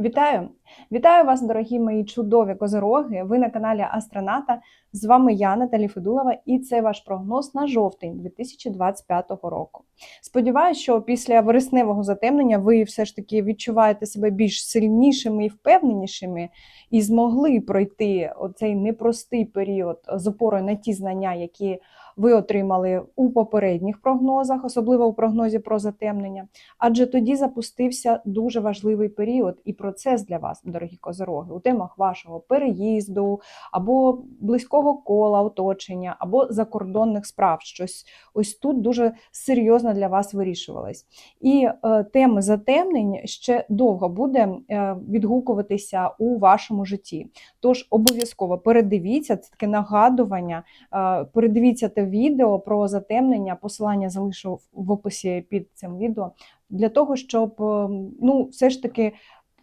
Вітаю! Вітаю вас, дорогі мої чудові козороги. Ви на каналі Астроната. З вами я, Наталі Федулова, і це ваш прогноз на жовтень 2025 року. Сподіваюсь, що після вересневого затемнення ви все ж таки відчуваєте себе більш сильнішими і впевненішими, і змогли пройти оцей непростий період з опорою на ті знання, які ви отримали у попередніх прогнозах, особливо у прогнозі про затемнення. Адже тоді запустився дуже важливий період і процес для вас, дорогі козороги, у темах вашого переїзду або близького кола оточення, або закордонних справ. Щось ось тут дуже серйозно для вас вирішувалось. І е, теми затемнень ще довго буде е, відгукуватися у вашому житті. Тож обов'язково передивіться це таке нагадування, е, передивіться те відео про затемнення. Посилання залишу в описі під цим відео для того, щоб е, ну, все ж таки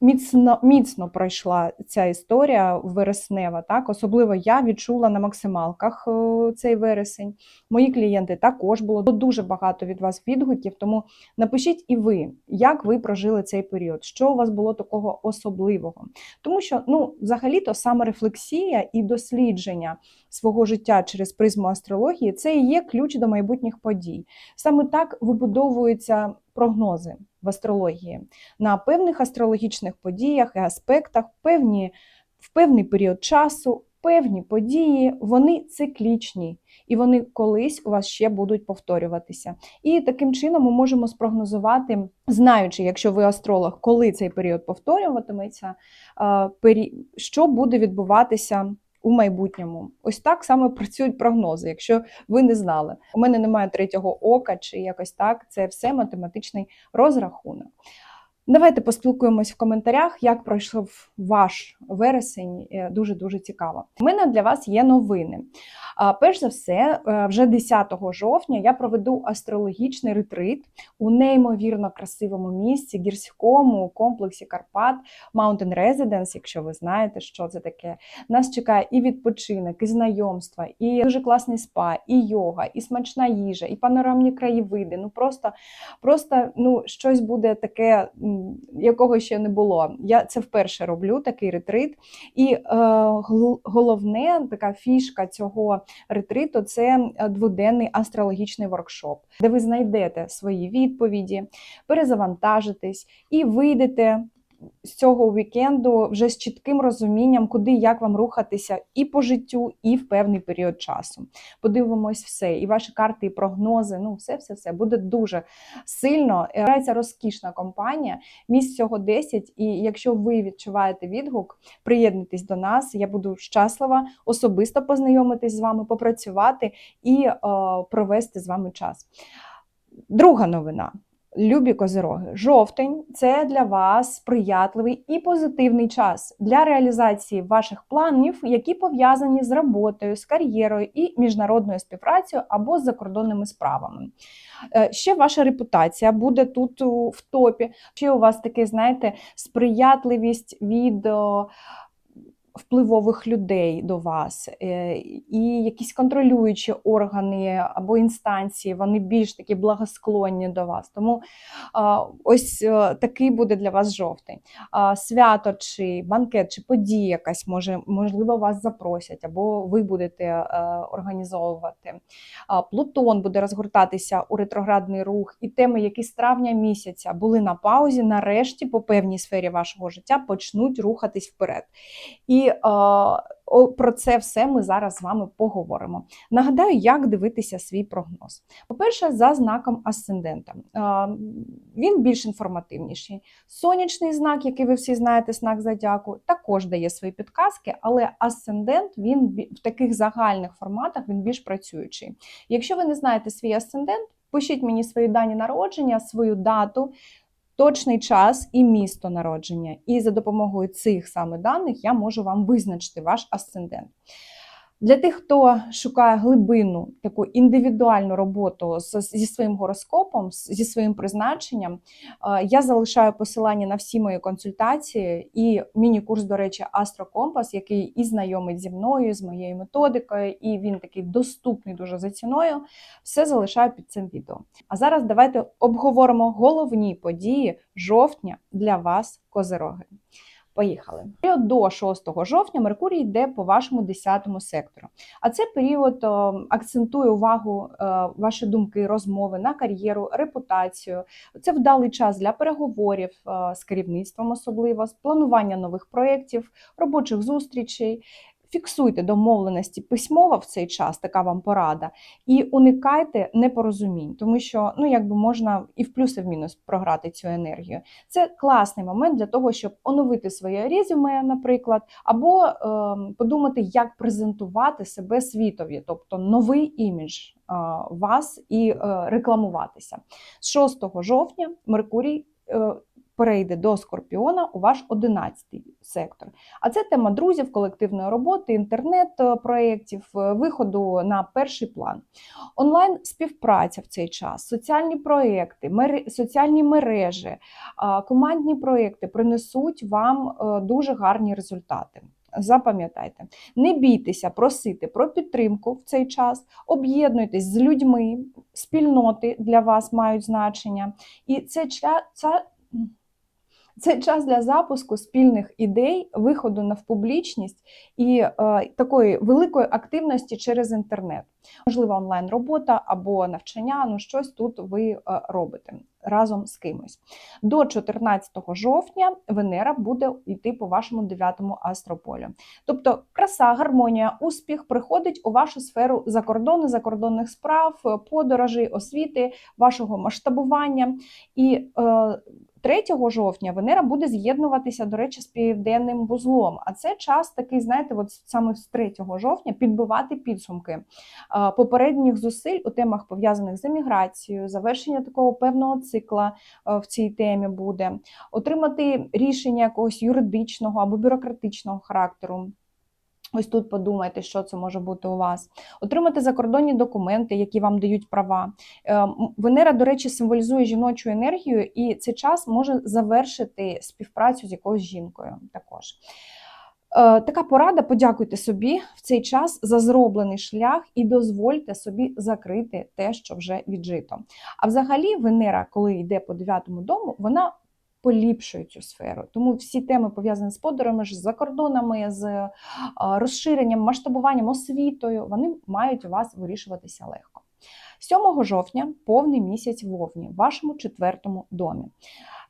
міцно міцно пройшла ця історія вереснева. Так, особливо я відчула на максималках е, цей вересень. Мої клієнти також було дуже багато від вас відгуків. Тому напишіть і ви, як ви прожили цей період, що у вас було такого особливого. Тому що, ну, взагалі-то саме рефлексія і дослідження свого життя через призму астрології це і є ключ до майбутніх подій. Саме так вибудовуються прогнози в астрології на певних астрологічних подіях і аспектах, певні, в певний період часу, певні події, вони циклічні, і вони колись у вас ще будуть повторюватися. І таким чином ми можемо спрогнозувати, знаючи, якщо ви астролог, коли цей період повторюватиметься, що буде відбуватися у майбутньому. Ось так саме працюють прогнози, якщо ви не знали. У мене немає третього ока чи якось так. Це все математичний розрахунок. Давайте поспілкуємось в коментарях, як пройшов ваш вересень. Е, дуже дуже цікаво. У мене для вас є новини. Перш за все, е, вже 10 жовтня я проведу астрологічний ретрит у неймовірно красивому місці, гірському комплексі Карпат, Mountain Residence, якщо ви знаєте, що це таке. Нас чекає і відпочинок, і знайомства, і дуже класний спа, і йога, і смачна їжа, і панорамні краєвиди. Ну просто, просто ну, щось буде таке якого ще не було. Я це вперше роблю такий ретрит. І е, головне така фішка цього ретриту це дводенний астрологічний воркшоп, де ви знайдете свої відповіді, перезавантажитесь і вийдете з цього вікенду вже з чітким розумінням, куди як вам рухатися і по життю, і в певний період часу. Подивимось все, і ваші карти, і прогнози. Ну, все, все, все буде дуже сильно. Грається розкішна компанія. Місць всього 10. І якщо ви відчуваєте відгук, приєднуйтесь до нас. Я буду щаслива особисто познайомитись з вами, попрацювати і е, провести з вами час. Друга новина. Любі козироги, жовтень це для вас сприятливий і позитивний час для реалізації ваших планів, які пов'язані з роботою, з кар'єрою і міжнародною співпрацею або з закордонними справами. Е, ще ваша репутація буде тут в топі. Ще у вас таке, знаєте, сприятливість від впливових людей до вас, е, і якісь контролюючі органи або інстанції, вони більш такі благосклонні до вас. Тому ось е, такий буде для вас жовтень. Свято чи банкет, чи подія якась може, можливо, вас запросять, або ви будете е, організовувати. Плутон буде розгортатися у ретроградний рух, і теми, які з травня місяця були на паузі, нарешті по певній сфері вашого життя почнуть рухатись вперед. І е, про це все ми зараз з вами поговоримо. Нагадаю, як дивитися свій прогноз. По-перше, за знаком асцендента. Він більш інформативніший. Сонячний знак, який ви всі знаєте, знак зодіаку, також дає свої підказки, але асцендент він в таких загальних форматах він більш працюючий. Якщо ви не знаєте свій асцендент, Пишіть мені свої дані народження, свою дату, точний час і місто народження. І за допомогою цих саме даних я можу вам визначити ваш асцендент. Для тих, хто шукає глибинну таку індивідуальну роботу зі своїм гороскопом, зі своїм призначенням, е, я залишаю посилання на всі мої консультації і міні-курс, до речі, Астрокомпас, який і знайомить зі мною, з моєю методикою, і він такий доступний дуже за ціною. Все залишаю під цим відео. А зараз давайте обговоримо головні події жовтня для вас, козироги. Поїхали. Період до 6 жовтня Меркурій йде по вашому 10 сектору. А це період акцентує увагу е, ваші думки, розмови на кар'єру, репутацію. Це вдалий час для переговорів е, з керівництвом, особливо з планування нових проєктів, робочих зустрічей. Фіксуйте домовленості письмово в цей час, така вам порада, і уникайте непорозумінь, тому що ну якби можна і в плюс, і в мінус програти цю енергію. Це класний момент для того, щоб оновити своє резюме, наприклад, або е, подумати, як презентувати себе світові, тобто новий імідж е, вас і е, рекламуватися. З 6 жовтня Меркурій. е, Перейде до Скорпіона у ваш 11 сектор. А це тема друзів, колективної роботи, інтернет-проєктів, е, виходу на перший план. Онлайн співпраця в цей час, соціальні проєкти, соціальні мережі, командні проєкти принесуть вам е, дуже гарні результати. Запам'ятайте, не бійтеся просити про підтримку в цей час, об'єднуйтесь з людьми, спільноти для вас мають значення. І це, ця- це час для запуску спільних ідей, виходу на публічність і е, такої великої активності через інтернет. Можливо, онлайн-робота або навчання, ну щось тут ви е, робите разом з кимось. До 14 жовтня Венера буде йти по вашому 9-му астрополю. Тобто краса, гармонія, успіх приходить у вашу сферу закордону, закордонних справ, подорожей, освіти, вашого масштабування. І е, 3 жовтня Венера буде з'єднуватися, до речі, з південним вузлом. А це час такий, знаєте, от саме з 3 жовтня підбивати підсумки попередніх зусиль у темах пов'язаних з еміграцією, завершення такого певного цикла в цій темі буде, отримати рішення якогось юридичного або бюрократичного характеру. Ось тут подумайте, що це може бути у вас. Отримати закордонні документи, які вам дають права. Е, Венера, до речі, символізує жіночу енергію, і цей час може завершити співпрацю з якоюсь жінкою також. Е, Така порада: подякуйте собі в цей час за зроблений шлях і дозвольте собі закрити те, що вже віджито. А взагалі, Венера, коли йде по дев'ятому дому, вона поліпшує цю сферу. Тому всі теми пов'язані з подорожами, з закордонами, з розширенням, масштабуванням, освітою, вони мають у вас вирішуватися легко. 7 жовтня повний місяць вовні в вашому четвертому домі.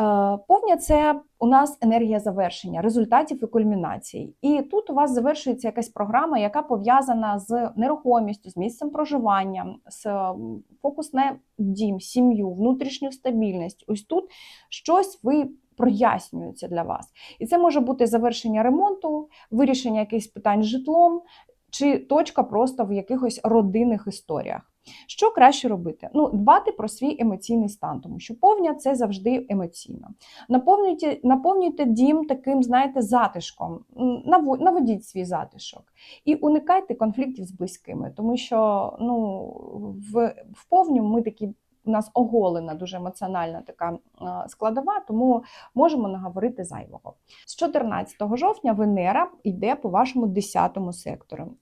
Е, Повня це у нас енергія завершення, результатів і кульмінацій. І тут у вас завершується якась програма, яка пов'язана з нерухомістю, з місцем проживання, з м, фокус на дім, сім'ю, внутрішню стабільність. Ось тут щось ви прояснюється для вас. І це може бути завершення ремонту, вирішення якихось питань з житлом, чи точка просто в якихось родинних історіях. Що краще робити? Ну, дбати про свій емоційний стан, тому що повня це завжди емоційно. Наповнюйте, наповнюйте дім таким, знаєте, затишком, наводіть свій затишок і уникайте конфліктів з близькими, тому що ну, в, в повню ми такі. У нас оголена дуже емоціональна така складова, тому можемо наговорити зайвого. З 14 жовтня Венера йде по вашому 10 сектору.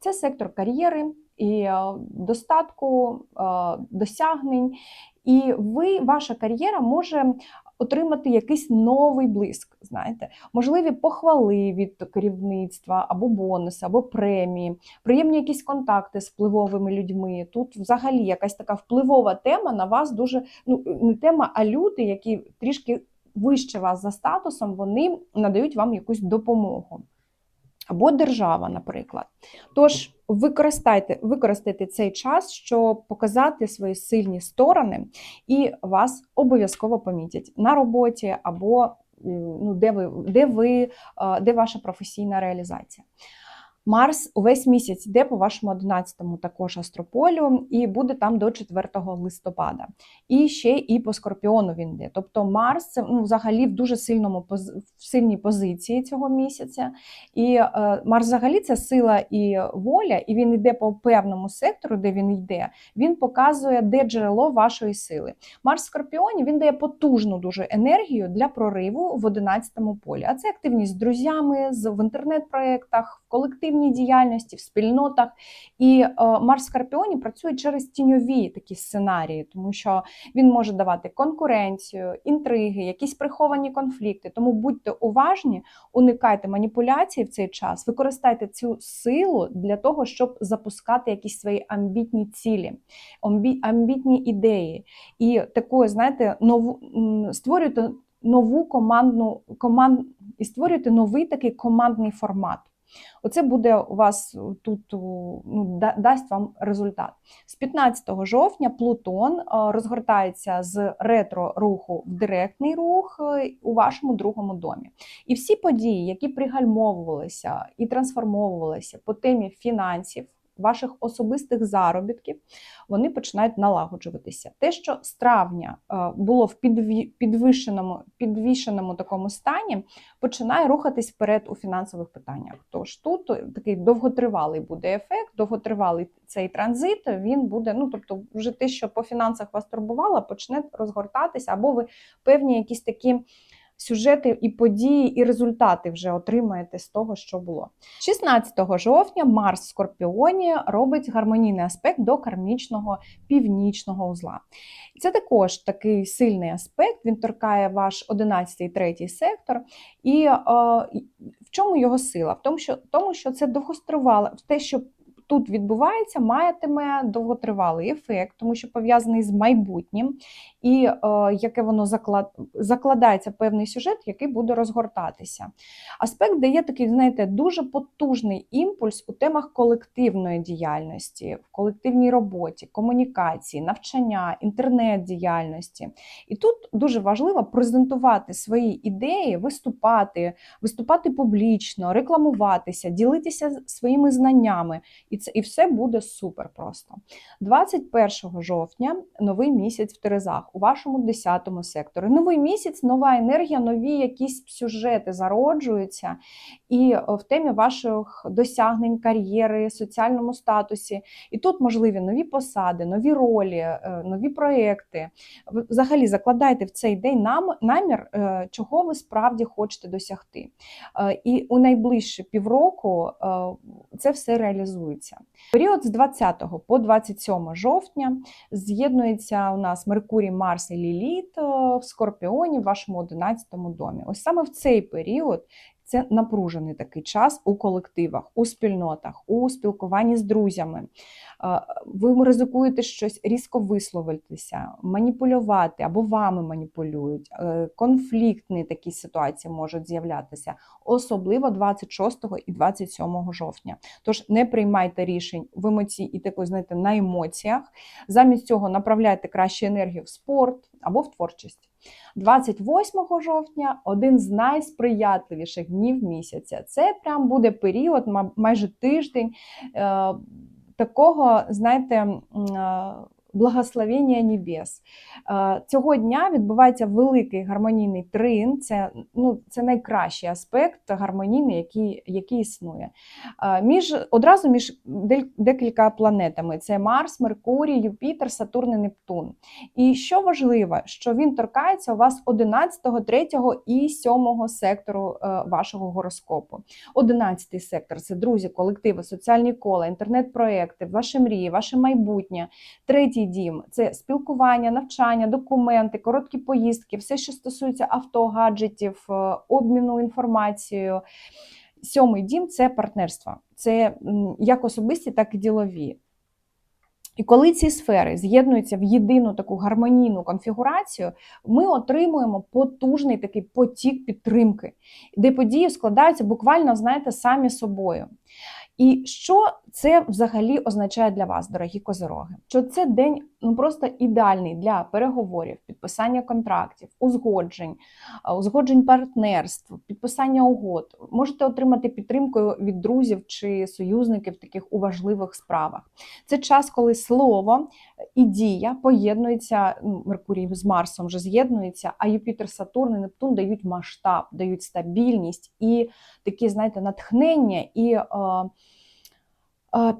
Це сектор кар'єри і е, достатку, е, досягнень. І ви, ваша кар'єра може отримати якийсь новий блиск. Знаєте, можливі похвали від керівництва, або бонуси, або премії, приємні якісь контакти з впливовими людьми. Тут взагалі якась така впливова тема на вас дуже ну не тема, а люди, які трішки вище вас за статусом, вони надають вам якусь допомогу. Або держава, наприклад. Тож використайте, використайте цей час, щоб показати свої сильні сторони, і вас обов'язково помітять на роботі або ну, де ви, де ви, де ваша професійна реалізація. Марс увесь місяць йде по вашому 11-му також астрополю і буде там до 4 листопада. І ще і по скорпіону він йде. Тобто Марс це ну, взагалі в дуже сильному в сильній позиції цього місяця. І е, Марс взагалі це сила і воля, і він йде по певному сектору, де він йде. Він показує, де джерело вашої сили. Марс в Скорпіоні він дає потужну дуже енергію для прориву в 11-му полі. А це активність з друзями, в інтернет-проєктах, колективній діяльності, в спільнотах. І е, Марс Скорпіоні працює через тіньові такі сценарії, тому що він може давати конкуренцію, інтриги, якісь приховані конфлікти. Тому будьте уважні, уникайте маніпуляцій в цей час, використайте цю силу для того, щоб запускати якісь свої амбітні цілі, амбітні ідеї. І такою, знаєте, нову створюйте нову командну команд і створюєте новий такий командний формат. Оце буде у вас тут ну, да- дасть вам результат. З 15 жовтня Плутон е, розгортається з ретро руху в директний рух е, у вашому другому домі. І всі події, які пригальмовувалися і трансформовувалися по темі фінансів, ваших особистих заробітків, вони починають налагоджуватися. Те, що з травня е, було в підвищеному, підвішеному такому стані, починає рухатись вперед у фінансових питаннях. Тож тут такий довготривалий буде ефект, довготривалий цей транзит. Він буде, ну тобто, вже те, що по фінансах вас турбувало, почне розгортатися, або ви певні якісь такі. Сюжети і події, і результати вже отримаєте з того, що було. 16 жовтня Марс в Скорпіоні робить гармонійний аспект до кармічного північного узла. Це також такий сильний аспект. Він торкає ваш 11 і 3 сектор. І е, в чому його сила? В тому, що, тому, що це довгостривале, те, що тут відбувається, матиме довготривалий ефект, тому що пов'язаний з майбутнім, і е, яке воно заклад, закладається певний сюжет, який буде розгортатися. Аспект дає такий, знаєте, дуже потужний імпульс у темах колективної діяльності, в колективній роботі, комунікації, навчання, інтернет-діяльності. І тут дуже важливо презентувати свої ідеї, виступати, виступати публічно, рекламуватися, ділитися своїми знаннями. І і все буде супер просто. 21 жовтня новий місяць в Терезах у вашому 10 секторі. Новий місяць, нова енергія, нові якісь сюжети зароджуються. І е, в темі ваших досягнень, кар'єри, соціальному статусі. І тут можливі нові посади, нові ролі, е, нові проекти. Взагалі закладайте в цей день нам намір, е, чого ви справді хочете досягти. І у найближчі півроку це все реалізується. Період з 20 по 27 жовтня з'єднується у нас Меркурій, Марс і Ліліт е, в Скорпіоні в вашому 11 домі. Ось саме в цей період. Це напружений такий час у колективах, у спільнотах, у спілкуванні з друзями. Е, Ви ризикуєте щось різко висловитися, маніпулювати або вами маніпулюють. Е, Конфліктні такі ситуації можуть з'являтися, особливо 26 і 27 жовтня. Тож не приймайте рішень в емоції і такої, знаєте, на емоціях. Замість цього направляйте краще енергію в спорт або в творчість. 28 жовтня один з найсприятливіших днів місяця. Це прям буде період, майже тиждень е, такого, знаєте, е, благословення небес. Е, Цього дня відбувається великий гармонійний трин. Це, ну, це найкращий аспект гармонійний, який, який існує. Е, Між, одразу між декілька планетами: це Марс, Меркурій, Юпітер, Сатурн і Нептун. І що важливо, що він торкається у вас 11, 3 і 7 сектору е, вашого гороскопу. 11 сектор це друзі, колективи, соціальні кола, інтернет-проекти, ваші мрії, ваше майбутнє. Третій дім це спілкування, навчання, документи, короткі поїздки, все, що стосується авто, гаджетів, е, обміну інформацією. Сьомий дім це партнерство. Це як особисті, так і ділові. І коли ці сфери з'єднуються в єдину таку гармонійну конфігурацію, ми отримуємо потужний такий потік підтримки, де події складаються буквально, знаєте, самі собою. І що це взагалі означає для вас, дорогі козороги? Що це день ну просто ідеальний для переговорів, підписання контрактів, узгоджень, узгоджень партнерств, підписання угод. Можете отримати підтримку від друзів чи союзників таких у важливих справах. Це час, коли слово і дія поєднуються. ну, Меркурій з Марсом вже з'єднується, а Юпітер, Сатурн і Нептун дають масштаб, дають стабільність і такі, знаєте, натхнення і. Е,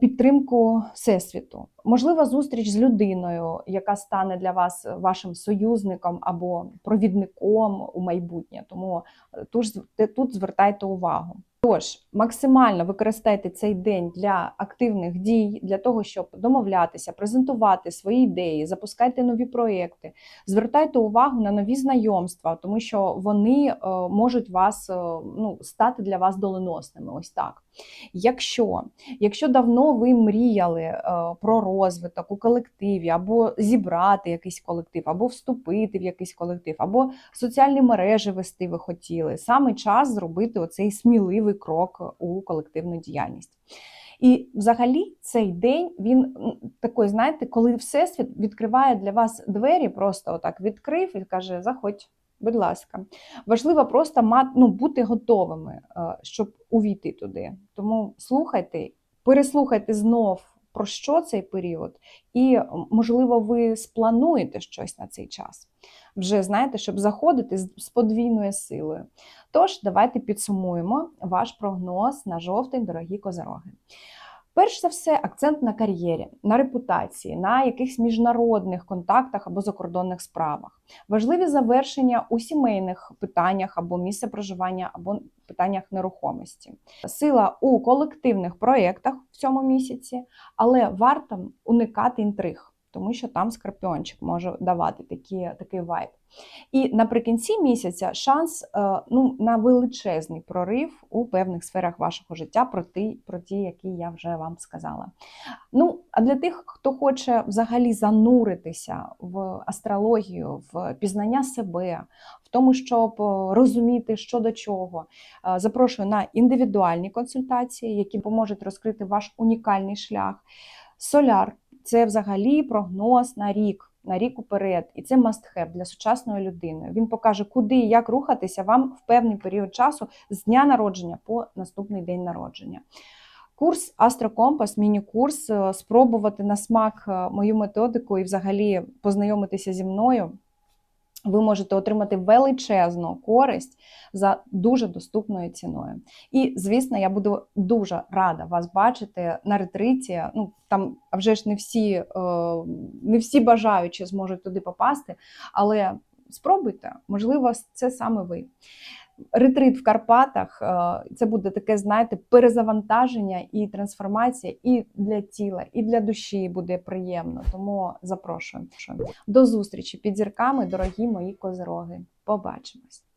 Підтримку всесвіту, можлива зустріч з людиною, яка стане для вас вашим союзником або провідником у майбутнє. Тому е, тут, звертайте увагу. Тож максимально використайте цей день для активних дій, для того, щоб домовлятися, презентувати свої ідеї, запускайте нові проекти, звертайте увагу на нові знайомства, тому що вони е, можуть вас е, ну, стати для вас доленосними. Ось так. Якщо, якщо давно ви мріяли е, про розвиток у колективі, або зібрати якийсь колектив, або вступити в якийсь колектив, або соціальні мережі вести ви хотіли, саме час зробити оцей сміливий крок у колективну діяльність. І взагалі цей день він такий, знаєте, коли всесвіт відкриває для вас двері, просто отак відкрив і каже: Заходь, будь ласка. Важливо просто мати, ну, бути готовими, е, щоб увійти туди. Тому слухайте, переслухайте знов. Про що цей період, і можливо, ви сплануєте щось на цей час. Вже знаєте, щоб заходити з подвійною силою. Тож, давайте підсумуємо ваш прогноз на жовтень, дорогі козороги. Перш за все, акцент на кар'єрі, на репутації, на якихось міжнародних контактах або закордонних справах. Важливі завершення у сімейних питаннях або місце проживання, або питаннях нерухомості. Сила у колективних проєктах в цьому місяці, але варто уникати інтриг. Тому що там скорпіончик може давати такі, такий вайб. І наприкінці місяця шанс е, ну, на величезний прорив у певних сферах вашого життя, про ті, про ті, які я вже вам сказала. Ну, а для тих, хто хоче взагалі зануритися в астрологію, в пізнання себе, в тому, щоб е, розуміти, що до чого, е, запрошую на індивідуальні консультації, які поможуть розкрити ваш унікальний шлях. Соляр це взагалі прогноз на рік. На рік уперед, і це must-have для сучасної людини. Він покаже, куди і як рухатися вам в певний період часу з дня народження по наступний день народження. Курс Астрокомпас, міні-курс, е, спробувати на смак е, мою методику і взагалі познайомитися зі мною. Ви можете отримати величезну користь за дуже доступною ціною. І, звісно, я буду дуже рада вас бачити на ретриті. Ну там вже ж не всі, е, не всі бажаючі зможуть туди попасти, але спробуйте, можливо, це саме ви. Ретрит в Карпатах е, це буде таке, знаєте, перезавантаження і трансформація і для тіла, і для душі буде приємно. Тому запрошую. До зустрічі під зірками, дорогі мої козироги. Побачимось!